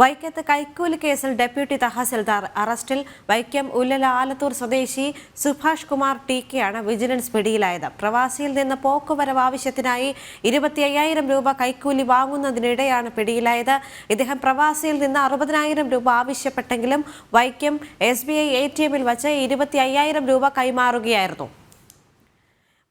വൈക്കത്ത് കൈക്കൂലി കേസിൽ ഡെപ്യൂട്ടി തഹസിൽദാർ അറസ്റ്റിൽ വൈക്കം ഉല്ലല ആലത്തൂർ സ്വദേശി സുഭാഷ് കുമാർ ടി കെയാണ് വിജിലൻസ് പിടിയിലായത്. പ്രവാസിയിൽ നിന്ന് പോക്കുവരവ് ആവശ്യത്തിനായി ഇരുപത്തി അയ്യായിരം രൂപ കൈക്കൂലി വാങ്ങുന്നതിനിടെയാണ് പിടിയിലായത്. ഇദ്ദേഹം പ്രവാസിയിൽ നിന്ന് അറുപതിനായിരം രൂപ ആവശ്യപ്പെട്ടെങ്കിലും Vaikom S B I A T എമ്മിൽ വച്ച് ഇരുപത്തി അയ്യായിരം രൂപ കൈമാറുകയായിരുന്നു.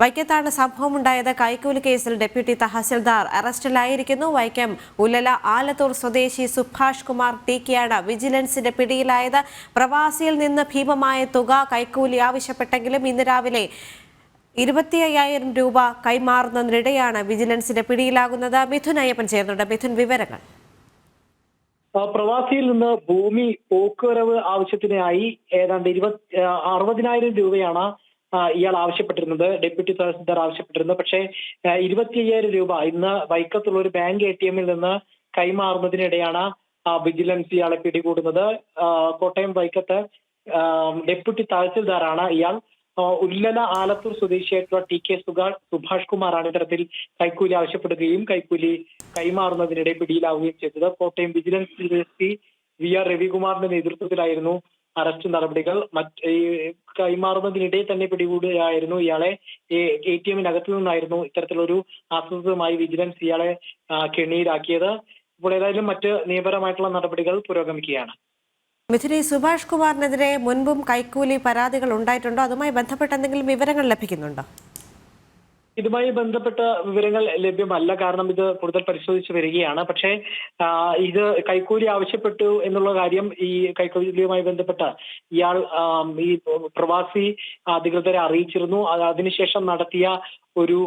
വൈക്കത്താണ് സംഭവമുണ്ടായത് കൈക്കൂലി കേസിൽ ഡെപ്യൂട്ടി തഹസിൽദാർ അറസ്റ്റിലായിരിക്കുന്നു. വൈക്കം ഉലല ആലത്തൂർ സ്വദേശി സുഭാഷ് കുമാർ ടി കെയാണ് വിജിലൻസിന്റെ പിടിയിലായത്. പ്രവാസിയിൽ നിന്ന് ഭീമമായ തുക കൈക്കൂലി ആവശ്യപ്പെട്ടെങ്കിലും ഇന്ന് രാവിലെ ഇരുപത്തി അയ്യായിരം രൂപ കൈമാറുന്നതിനിടെയാണ് വിജിലൻസിന്റെ പിടിയിലാകുന്നത്. മിഥുൻ അയ്യപ്പൻ ചേർന്നുണ്ട് മിഥുൻ വിവരങ്ങൾ. പ്രവാസിയിൽ നിന്ന് ഭൂമി പോക്കുവരവ് ആവശ്യത്തിനായി ഏതാണ്ട് ഇരുപത്തി അറുപതിനായിരം രൂപയാണ് ഇയാൾ ആവശ്യപ്പെട്ടിരുന്നത് ഡെപ്യൂട്ടി തഹസിൽദാർ ആവശ്യപ്പെട്ടിരുന്നത്. പക്ഷേ ആ, ഇരുപത്തി അയ്യായിരം രൂപ ഇന്ന് വൈക്കത്തുള്ള ഒരു ബാങ്ക് എ ടി എമ്മിൽ നിന്ന് കൈമാറുന്നതിനിടെയാണ് വിജിലൻസ് ഇയാളെ പിടികൂടുന്നത്. കോട്ടയം വൈക്കത്ത് ഡെപ്യൂട്ടി തഹസിൽദാറാണ് ഇയാൾ. ഉല്ലല ആലത്തൂർ സ്വദേശിയായിട്ടുള്ള ടി കെ സുഗാൾ സുഭാഷ് കുമാറാണ് ഇത്തരത്തിൽ കൈക്കൂലി ആവശ്യപ്പെടുകയും കൈക്കൂലി കൈമാറുന്നതിനിടെ പിടിയിലാവുകയും ചെയ്തത്. Kottayam vigilance DSP V R രവികുമാറിന്റെ നേതൃത്വത്തിലായിരുന്നു അറസ്റ്റ് നടപടികൾ മറ്റ് കൈമാറുന്നതിനിടെ തന്നെ പിടികൂടുകയായിരുന്നു ഇയാളെ. എ ടി എമ്മിനകത്തു നിന്നായിരുന്നു ഇത്തരത്തിലൊരു ആസൂത്രിതമായി വിജിലൻസ് ഇയാളെ കെണിയിലാക്കിയത്. ഇപ്പോൾ ഏതായാലും മറ്റ് നിയമപരമായിട്ടുള്ള നടപടികൾ പുരോഗമിക്കുകയാണ്. മിഥുനി സുഭാഷ് കുമാറിനെതിരെ മുൻപും കൈക്കൂലി പരാതികൾ ഉണ്ടായിട്ടുണ്ടോ? അതുമായി ബന്ധപ്പെട്ട എന്തെങ്കിലും വിവരങ്ങൾ ലഭിക്കുന്നുണ്ടോ? ഇതുമായി ബന്ധപ്പെട്ട വിവരങ്ങൾ ലഭ്യമല്ല. കാരണം ഇത് കൂടുതൽ പരിശോധിച്ച് വരികയാണ്. പക്ഷേ ഇത് കൈക്കൂലി ആവശ്യപ്പെട്ടു എന്നുള്ള കാര്യം ഈ കൈക്കൂലിയുമായി ബന്ധപ്പെട്ട ഇയാൾ ഈ പ്രവാസി അധികൃതരെ അറിയിച്ചിരുന്നു. അതിനുശേഷം നടത്തിയ ഒരു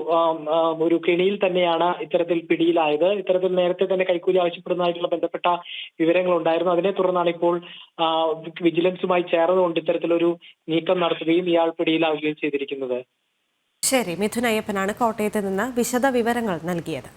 ഒരു കെണിയിൽ തന്നെയാണ് ഇത്തരത്തിൽ പിടിയിലായത്. ഇത്തരത്തിൽ നേരത്തെ തന്നെ കൈക്കൂലി ആവശ്യപ്പെടുന്നതായിട്ടുള്ള ബന്ധപ്പെട്ട വിവരങ്ങൾ ഉണ്ടായിരുന്നു. അതിനെ തുടർന്നാണ് ഇപ്പോൾ വിജിലൻസുമായി ചേർന്നുകൊണ്ട് ഇത്തരത്തിലൊരു നീക്കം നടത്തുകയും ഇയാൾ പിടിയിലാവുകയും ചെയ്തിരിക്കുന്നത്. ശരി മിഥുൻ അയ്യപ്പനാണ് കോട്ടയത്ത് നിന്ന് വിശദ വിവരങ്ങൾ നൽകിയത്.